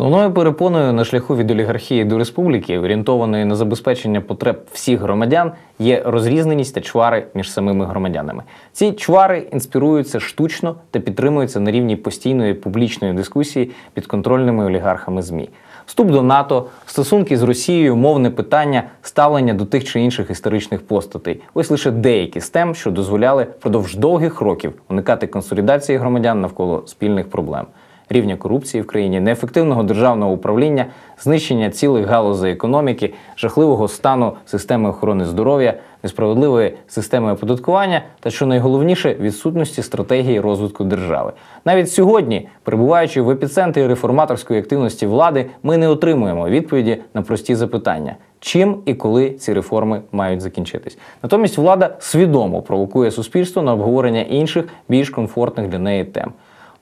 Основною перепоною на шляху від олігархії до республіки, орієнтованої на забезпечення потреб всіх громадян, є розрізненість та чвари між самими громадянами. Ці чвари інспіруються штучно та підтримуються на рівні постійної публічної дискусії під контрольними олігархами ЗМІ. Вступ до НАТО, стосунки з Росією, мовне питання, ставлення до тих чи інших історичних постатей. Ось лише деякі з тем, що дозволяли впродовж довгих років уникати консолідації громадян навколо спільних проблем рівня корупції в країні, неефективного державного управління, знищення цілих галузей економіки, жахливого стану системи охорони здоров'я, несправедливої системи оподаткування та, що найголовніше, відсутності стратегії розвитку держави. Навіть сьогодні, перебуваючи в епіцентрі реформаторської активності влади, ми не отримуємо відповіді на прості запитання. Чим і коли ці реформи мають закінчитись, натомість влада свідомо провокує суспільство на обговорення інших більш комфортних для неї тем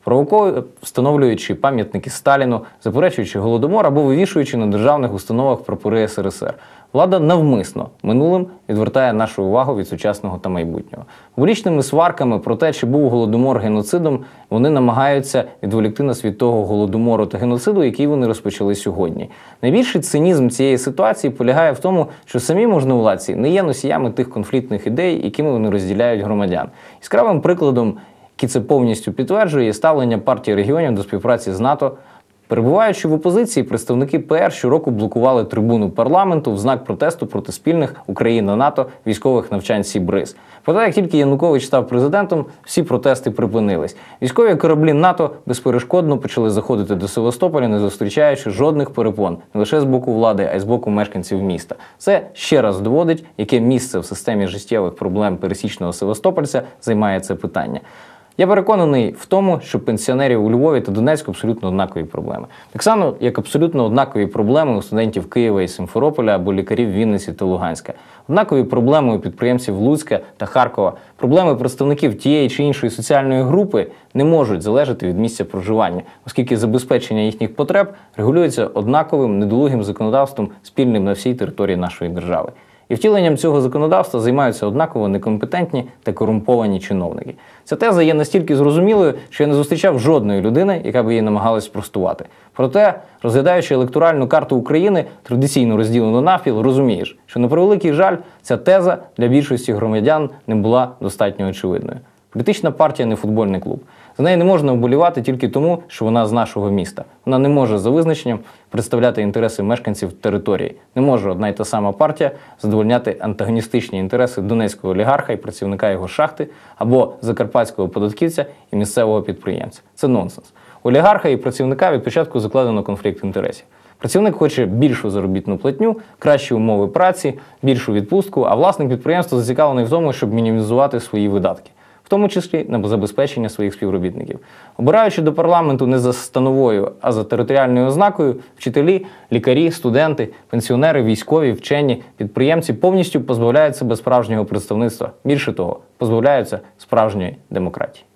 провокує, встановлюючи пам'ятники Сталіну, заперечуючи голодомор або вивішуючи на державних установах прапори СРСР. Влада навмисно минулим відвертає нашу увагу від сучасного та майбутнього. Публічними сварками про те, чи був голодомор геноцидом, вони намагаються відволікти нас від того голодомору та геноциду, який вони розпочали сьогодні. Найбільший цинізм цієї ситуації полягає в тому, що самі можновладці не є носіями тих конфліктних ідей, якими вони розділяють громадян. Яскравим прикладом який це повністю підтверджує ставлення партії регіонів до співпраці з НАТО. Перебуваючи в опозиції, представники ПР щороку блокували трибуну парламенту в знак протесту проти спільних Україна-НАТО військових навчань Сібриз. Проте, як тільки Янукович став президентом, всі протести припинились. Військові кораблі НАТО безперешкодно почали заходити до Севастополя, не зустрічаючи жодних перепон не лише з боку влади, а й з боку мешканців міста. Це ще раз доводить, яке місце в системі життєвих проблем пересічного Севастопольця займає це питання. Я переконаний в тому, що пенсіонерів у Львові та Донецьку абсолютно однакові проблеми. Так само, як абсолютно однакові проблеми у студентів Києва і Симферополя або лікарів Вінниці та Луганська. Однакові проблеми у підприємців Луцька та Харкова. Проблеми представників тієї чи іншої соціальної групи не можуть залежати від місця проживання, оскільки забезпечення їхніх потреб регулюється однаковим недолугим законодавством спільним на всій території нашої держави. І втіленням цього законодавства займаються однаково некомпетентні та корумповані чиновники. Ця теза є настільки зрозумілою, що я не зустрічав жодної людини, яка б її намагалась спростувати. Проте, розглядаючи електоральну карту України, традиційно розділену навпіл, розумієш, що на превеликий жаль ця теза для більшості громадян не була достатньо очевидною. Політична партія не футбольний клуб. За неї не можна вболівати тільки тому, що вона з нашого міста. Вона не може за визначенням представляти інтереси мешканців території. Не може одна й та сама партія задовольняти антагоністичні інтереси донецького олігарха і працівника його шахти або закарпатського податківця і місцевого підприємця. Це нонсенс. Олігарха і працівника від початку закладено конфлікт інтересів. Працівник хоче більшу заробітну платню, кращі умови праці, більшу відпустку, а власник підприємства зацікавлений в тому, щоб мінімізувати свої видатки в тому числі на забезпечення своїх співробітників. Обираючи до парламенту не за становою, а за територіальною ознакою, вчителі, лікарі, студенти, пенсіонери, військові, вчені, підприємці повністю позбавляють себе справжнього представництва. Більше того, позбавляються справжньої демократії.